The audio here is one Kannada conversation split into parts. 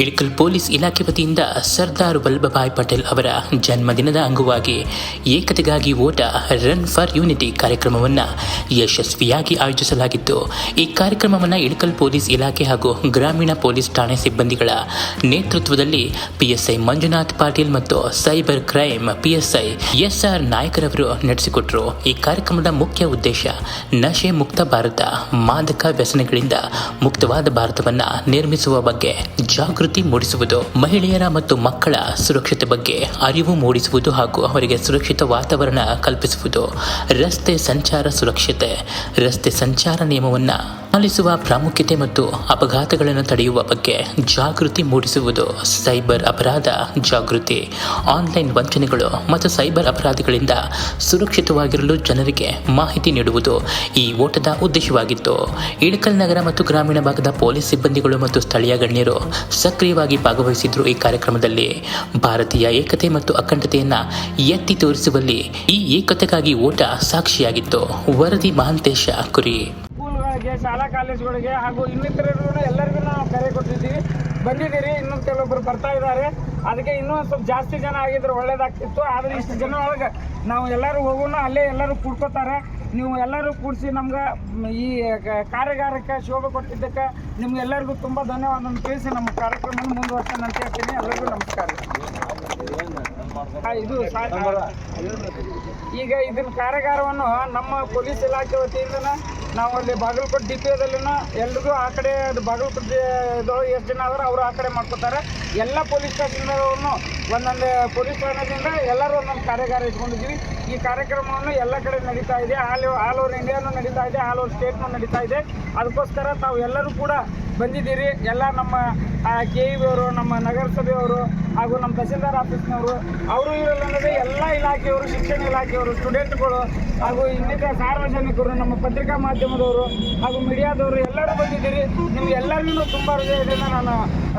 ಇಳಕಲ್ ಪೊಲೀಸ್ ಇಲಾಖೆ ವತಿಯಿಂದ ಸರ್ದಾರ್ ವಲ್ಲಭಭಾಯ್ ಪಟೇಲ್ ಅವರ ಜನ್ಮದಿನದ ಅಂಗವಾಗಿ ಏಕತೆಗಾಗಿ ಓಟ ರನ್ ಫಾರ್ ಯೂನಿಟಿ ಕಾರ್ಯಕ್ರಮವನ್ನು ಯಶಸ್ವಿಯಾಗಿ ಆಯೋಜಿಸಲಾಗಿತ್ತು. ಈ ಕಾರ್ಯಕ್ರಮವನ್ನು ಇಳಕಲ್ ಪೊಲೀಸ್ ಇಲಾಖೆ ಹಾಗೂ ಗ್ರಾಮೀಣ ಪೊಲೀಸ್ ಠಾಣೆ ಸಿಬ್ಬಂದಿಗಳ ನೇತೃತ್ವದಲ್ಲಿ ಪಿಎಸ್ಐ ಮಂಜುನಾಥ್ ಪಾಟೀಲ್ ಮತ್ತು ಸೈಬರ್ ಕ್ರೈಮ್ ಪಿಎಸ್ಐ ಎಸ್ಆರ್ ನಾಯಕರವರು ನಡೆಸಿಕೊಟ್ಟರು ಈ ಕಾರ್ಯಕ್ರಮದ ಮುಖ್ಯ ಉದ್ದೇಶ ನಶೆ ಮುಕ್ತ ಭಾರತ, ಮಾದಕ ವ್ಯಸನಗಳಿಂದ ಮುಕ್ತವಾದ ಭಾರತವನ್ನು ನಿರ್ಮಿಸುವ ಬಗ್ಗೆ ಜಾಗೃತಿ ಮೂಡಿಸುವುದು, ಮಹಿಳೆಯರ ಮತ್ತು ಮಕ್ಕಳ ಸುರಕ್ಷತೆ ಬಗ್ಗೆ ಅರಿವು ಮೂಡಿಸುವುದು ಹಾಗೂ ಅವರಿಗೆ ಸುರಕ್ಷಿತ ವಾತಾವರಣ ಕಲ್ಪಿಸುವುದು. ರಸ್ತೆ ಸಂಚಾರ ಸುರಕ್ಷತೆ, ರಸ್ತೆ ಸಂಚಾರ ನಿಯಮವನ್ನ ಪಾಲಿಸುವ ಪ್ರಾಮುಖ್ಯತೆ ಮತ್ತು ಅಪಘಾತಗಳನ್ನು ತಡೆಯುವ ಬಗ್ಗೆ ಜಾಗೃತಿ ಮೂಡಿಸುವುದು ಸೈಬರ್ ಅಪರಾಧ ಜಾಗೃತಿ. ಆನ್ಲೈನ್ ವಂಚನೆಗಳು ಮತ್ತು ಸೈಬರ್ ಅಪರಾಧಗಳಿಂದ ಸುರಕ್ಷಿತವಾಗಿರಲು ಜನರಿಗೆ ಮಾಹಿತಿ ನೀಡುವುದು ಈ ಓಟದ ಉದ್ದೇಶವಾಗಿತ್ತು. ಇಳಕಲ್ ನಗರ ಮತ್ತು ಗ್ರಾಮೀಣ ಭಾಗದ ಪೊಲೀಸ್ ಸಿಬ್ಬಂದಿಗಳು ಮತ್ತು ಸ್ಥಳೀಯ ಗಣ್ಯರು ಸಕ್ರಿಯವಾಗಿ ಭಾಗವಹಿಸಿದ್ರು ಈ ಕಾರ್ಯಕ್ರಮದಲ್ಲಿ. ಭಾರತೀಯ ಏಕತೆ ಮತ್ತು ಅಖಂಡತೆಯನ್ನು ಎತ್ತಿ ತೋರಿಸುವಲ್ಲಿ ಈ ಏಕತೆಗಾಗಿ ಓಟ ಸಾಕ್ಷಿಯಾಗಿತ್ತು. ವರದಿ ಮಹಾಂತೇಶ ಕುರಿ. ಶಾಲಾ ಕಾಲೇಜುಗಳಿಗೆ ಹಾಗೂ ಇನ್ನಿತರರು ಎಲ್ಲರಿಗೂ ನಾವು ಕರೆ ಕೊಟ್ಟಿದ್ದೀವಿ. ಬಂದಿದ್ದೀರಿ, ಇನ್ನೂ ಕೆಲವೊಬ್ಬರು ಬರ್ತಾ ಇದ್ದಾರೆ. ಅದಕ್ಕೆ ಇನ್ನೂ ಸ್ವಲ್ಪ ಜಾಸ್ತಿ ಜನ ಆಗಿದ್ರೆ ಒಳ್ಳೇದಾಗ್ತಿತ್ತು. ಆದರೆ ಇಷ್ಟು ಜನ ಒಳಗೆ ನಾವು ಎಲ್ಲರೂ ಹೋಗೋಣ, ಅಲ್ಲೇ ಎಲ್ಲರೂ ಕೂಡ್ಕೋತಾರೆ ನೀವು ಎಲ್ಲರೂ ಕೂಡಿಸಿ ನಮ್ಗೆ ಈ ಕಾರ್ಯಾಗಾರಕ್ಕೆ ಶೋಭೆ ಕೊಟ್ಟಿದ್ದಕ್ಕೆ ನಿಮ್ಗೆಲ್ಲರಿಗೂ ತುಂಬ ಧನ್ಯವಾದ ತಿಳಿಸಿ ನಮ್ಮ ಕಾರ್ಯಕ್ರಮ ಮುಂದುವರ್ಸೋಣ ಅಂತ ಹೇಳ್ತೀನಿ. ಎಲ್ಲರಿಗೂ ನಮಸ್ಕಾರ. ಇದು ಈಗ ಇದನ್ನ ಕಾರ್ಯಾಗಾರವನ್ನು ನಮ್ಮ ಪೊಲೀಸ್ ಇಲಾಖೆ ವತಿಯಿಂದ ನಾವು ಅಲ್ಲಿ ಬಾಗಲಕೋಟೆ ಡಿ ಪಿ ಎದಲ್ಲಿನ ಎಲ್ರಿಗೂ ಆ ಕಡೆ ಅದು ಬಾಗಲಕೋಟೆ ಎಷ್ಟು ಜನ ಆದ್ರೆ ಅವರು ಆ ಕಡೆ ಮಾಡ್ಕೋತಾರೆ. ಎಲ್ಲ ಪೊಲೀಸ್ ಸ್ಟೇಷನ್ದವ್ರನ್ನು ಒಂದೊಂದು ಪೊಲೀಸ್ ಠಾಣೆಯಿಂದ ಎಲ್ಲರೂ ಒಂದೊಂದು ಕಾರ್ಯಾಗಾರ ಇಟ್ಕೊಂಡಿದ್ದೀವಿ. ಈ ಕಾರ್ಯಕ್ರಮವನ್ನು ಎಲ್ಲ ಕಡೆ ನಡೀತಾ ಇದೆ. ಆಲ್ ಆಲ್ ಓವರ್ ಇಂಡಿಯಾನು ನಡೀತಾ ಇದೆ, ಆಲ್ ಓವರ್ ಸ್ಟೇಟ್ನೂ ನಡೀತಾ ಇದೆ. ಅದಕ್ಕೋಸ್ಕರ ತಾವು ಎಲ್ಲರೂ ಕೂಡ ಬಂದಿದ್ದೀರಿ. ಎಲ್ಲ ನಮ್ಮ ಕೆ ಇ ಅವರು ನಮ್ಮ ನಗರಸಭೆಯವರು ಹಾಗೂ ನಮ್ಮ ತಹಸೀಲ್ದಾರ್ ಆಫೀಸ್ನವರು, ಅವರು ಇವರಲ್ಲದೆ ಎಲ್ಲ ಇಲಾಖೆಯವರು, ಶಿಕ್ಷಣ ಇಲಾಖೆಯವರು, ಸ್ಟೂಡೆಂಟ್ಗಳು ಹಾಗೂ ಇನ್ನಿತರ ಸಾರ್ವಜನಿಕರು, ನಮ್ಮ ಪತ್ರಿಕಾ ಮಾಧ್ಯಮದವರು ಹಾಗೂ ಮೀಡಿಯಾದವರು ಎಲ್ಲರೂ ಬಂದಿದ್ದೀರಿ. ನಿಮ್ಗೆ ಎಲ್ಲರಿಗೂ ತುಂಬ ಹೃದಯದಿಂದ ನಾನು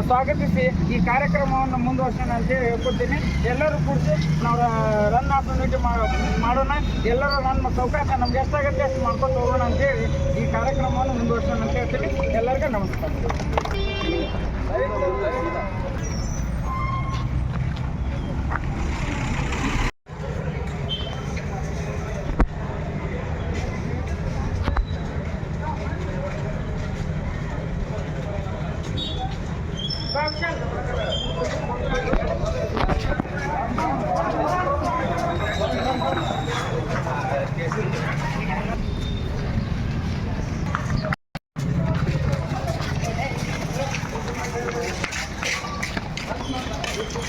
ಸ್ವಾಗತಿಸಿ ಈ ಕಾರ್ಯಕ್ರಮವನ್ನು ಮುಂದುವರ್ಸೋಣ ಅಂತೇಳಿ ಹೇಳ್ಕೊಡ್ತೀನಿ. ಎಲ್ಲರೂ ಕೂಡಿಸಿ ನಾವು ರನ್ ಆಪರ್ಚುನಿಟಿ ಮಾಡೋಣ. ಎಲ್ಲರೂ ನನ್ನ ಸೌಕಾಶ ನಮ್ಗೆ ಎಷ್ಟಾಗುತ್ತೆ ಅಷ್ಟು ಮಾಡ್ಕೊಂಡು ಹೋಗೋಣ ಅಂತೇಳಿ ಈ ಕಾರ್ಯಕ್ರಮವನ್ನು ಮುಂದುವರ್ಸೋಣ ಅಂತ ಹೇಳ್ತೀನಿ. ಎಲ್ಲರಿಗೂ ನಮಸ್ಕಾರ.